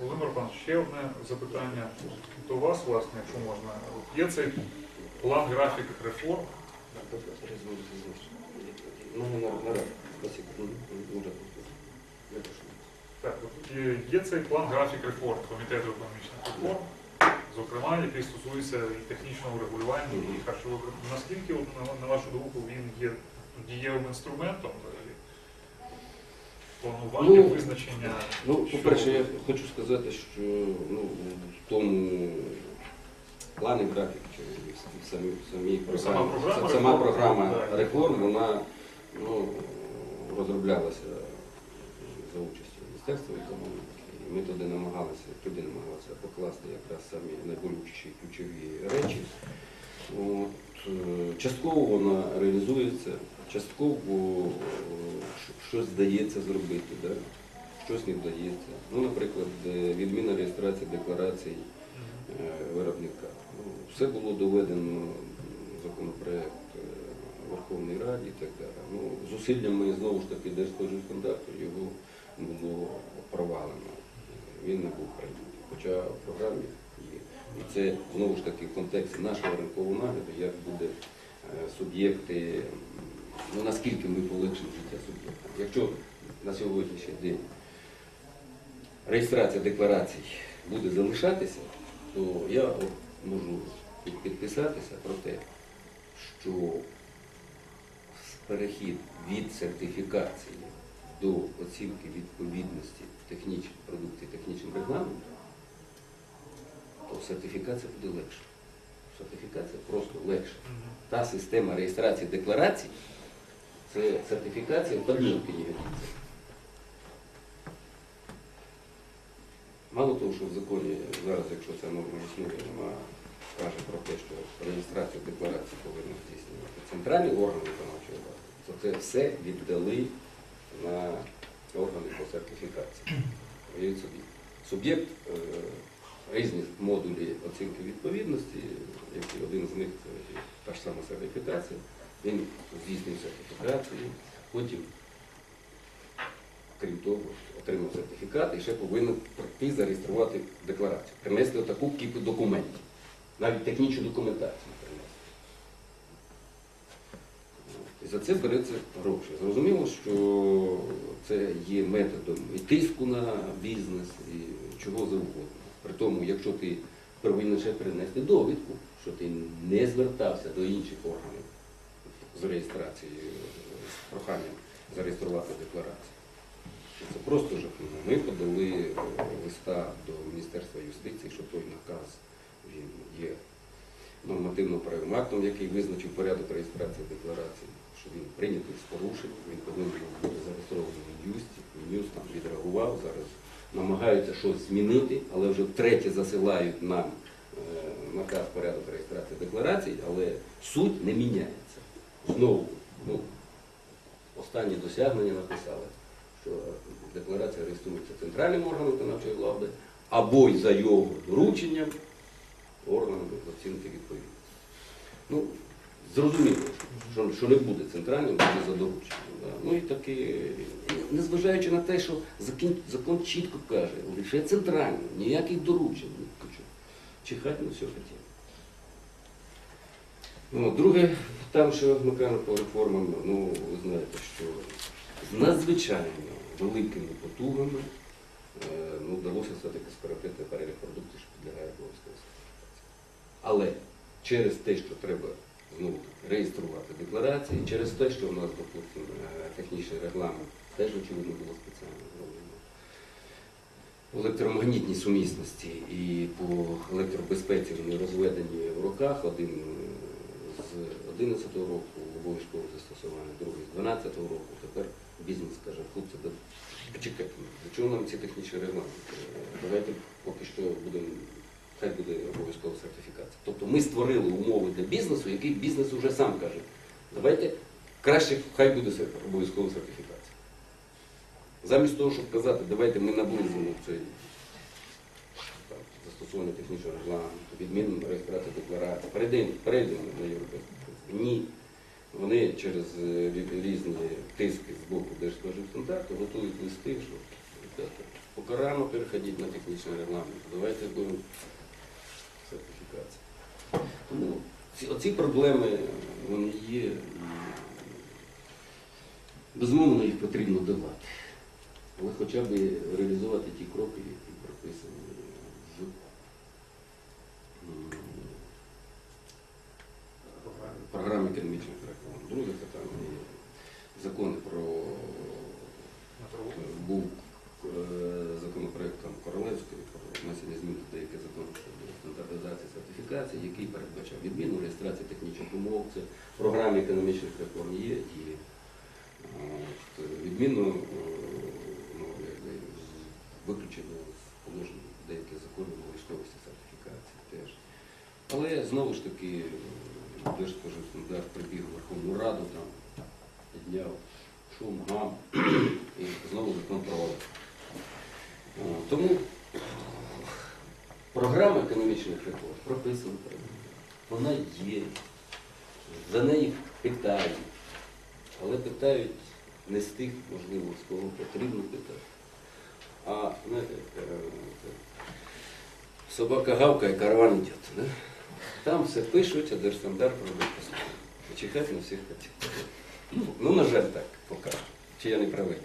Володимир Панович, ще одне запитання до вас, власне, якщо можна. От Є цей план графік реформ. Так, от є- цей план графік реформ Комітету економічних реформ, зокрема, який стосується і технічного регулювання, і харчових. Наскільки, на, вашу думку, він є дієвим інструментом? Планування, Ну, визначення. Ну, по-перше, я хочу сказати, що ну, в тому плані графік чи в самій, самій Ну, сама програма сама реформ, програма да. реформ, вона ну, розроблялася за участю Міністерства економіки. І ми туди намагалися, туди намагалися покласти якраз самі найболючіші ключові речі. От, е, частково вона реалізується, частково е, щось здається зробити, да? щось не вдається. Ну, наприклад, е, відміна реєстрації декларацій е, виробника. Ну, все було доведено законопроект Верховній Раді і так далі. Ну, зусиллями знову ж таки Держспоживконтакту його було провалено. Він не був прийнятий. Хоча в програмі є. І це знову ж таки в контексті нашого ринкового нагляду, як буде суб'єкти, ну наскільки ми полегшимо життя суб'єктам. Якщо на сьогоднішній день реєстрація декларацій буде залишатися, то я можу підписатися про те, що перехід від сертифікації до оцінки відповідності технічних продуктів технічним регламентам, то сертифікація буде легша. Сертифікація просто легша. Та система реєстрації декларацій це сертифікація в подмінки не годиться. Мало того, що в законі зараз, якщо ця норма існує, вона каже про те, що реєстрацію декларації повинні здійснювати центральні органи виконавчої влади, то це все віддали на органи по сертифікації. Собі. Суб'єкт, е, різні модулі оцінки відповідності, один з них це та ж сама сертифікація, він здійснює сертифікацію, потім крім того, отримав сертифікат і ще повинен прийти зареєструвати декларацію, принести таку кіпу документів, навіть технічну документацію принести. І за це береться гроші. Зрозуміло, що це є методом і тиску на бізнес, і чого завгодно. При тому, якщо ти повинен ще принести довідку, що ти не звертався до інших органів з реєстрацією, з проханням зареєструвати декларацію. Це просто жахливо. Ми подали е, листа до Міністерства юстиції, що той наказ він є нормативно-правовим актом, який визначив порядок реєстрації декларації, що він прийнятий з порушень, він повинен бути зареєстрований в Мін'юсті. Мін'юст нам відреагував, зараз намагаються щось змінити, але вже втретє засилають нам е, наказ порядок реєстрації декларацій, але суть не міняється. Знову, ну, останні досягнення написали, що декларація реєструється центральним органом виконавчої влади або й за його дорученням органом оцінки відповідності. Ну, зрозуміло, що, що не буде центральним, буде за дорученням. Да. Ну і таки, незважаючи на те, що закін, закон чітко каже, лише центральним, ніяких доручень. Ну, що, Чихать на все хотів. Ну, друге, там, що ми по реформам, ну, ви знаєте, що з надзвичайно великими потугами е, ну, вдалося все-таки скоротити перелік продуктів, що підлягає сертифікації. Але через те, що треба знову реєструвати декларації, через те, що в нас, допустимо, е, технічний регламент теж очевидно було спеціально зроблено. По електромагнітній сумісності і по електробезпеці вони розведені в роках. Один з 11 року обов'язкове застосування, другий з 12 року. Тепер бізнес каже, хлопці, почекайте, до чого нам ці технічні регламенти? Е, Давайте поки що будемо, хай буде обов'язкова сертифікація. Тобто ми створили умови для бізнесу, який бізнес вже сам каже, давайте краще хай буде обов'язкова сертифікація. Замість того, щоб казати, давайте ми наблизимо цей застосування технічного регламенту, відмінну реєстрацію декларації, перейдемо, на європейську. Ні. Вони через е, різні тиски з боку Держспоживстандарту готують листи, що ребята, Поки рано переходити на технічний регламент. Давайте будемо сертифікація. Тому ці, оці проблеми вони є. Безумовно, їх потрібно давати. Але хоча б реалізувати ті кроки, які прописані в м, програмі економічних реформ. Друге питання є закони про був е, законопроект там Королевської про внесення змін до деяких законів щодо стандартизації сертифікації, який передбачав відміну реєстрації технічних умов. Це в програмі економічних реформ є і е, відміну е, ну, якби, з- виключено з положень деяких законів обов'язковості сертифікації теж. Але знову ж таки Держспоживстандарт прибіг в Верховну Раду, там підняв шум, гам, і знову закон провалив. Тому програма економічних реформ прописана. Вона є. За неї питають. Але питають не з тих, можливо, з кого потрібно питати. А знаєте, е, собака гавкає, караван йде. Там все пишуть, а держстандарт робить послухати. Чекати на всіх хотів. Ну, на жаль, так поки. Чи я не правий?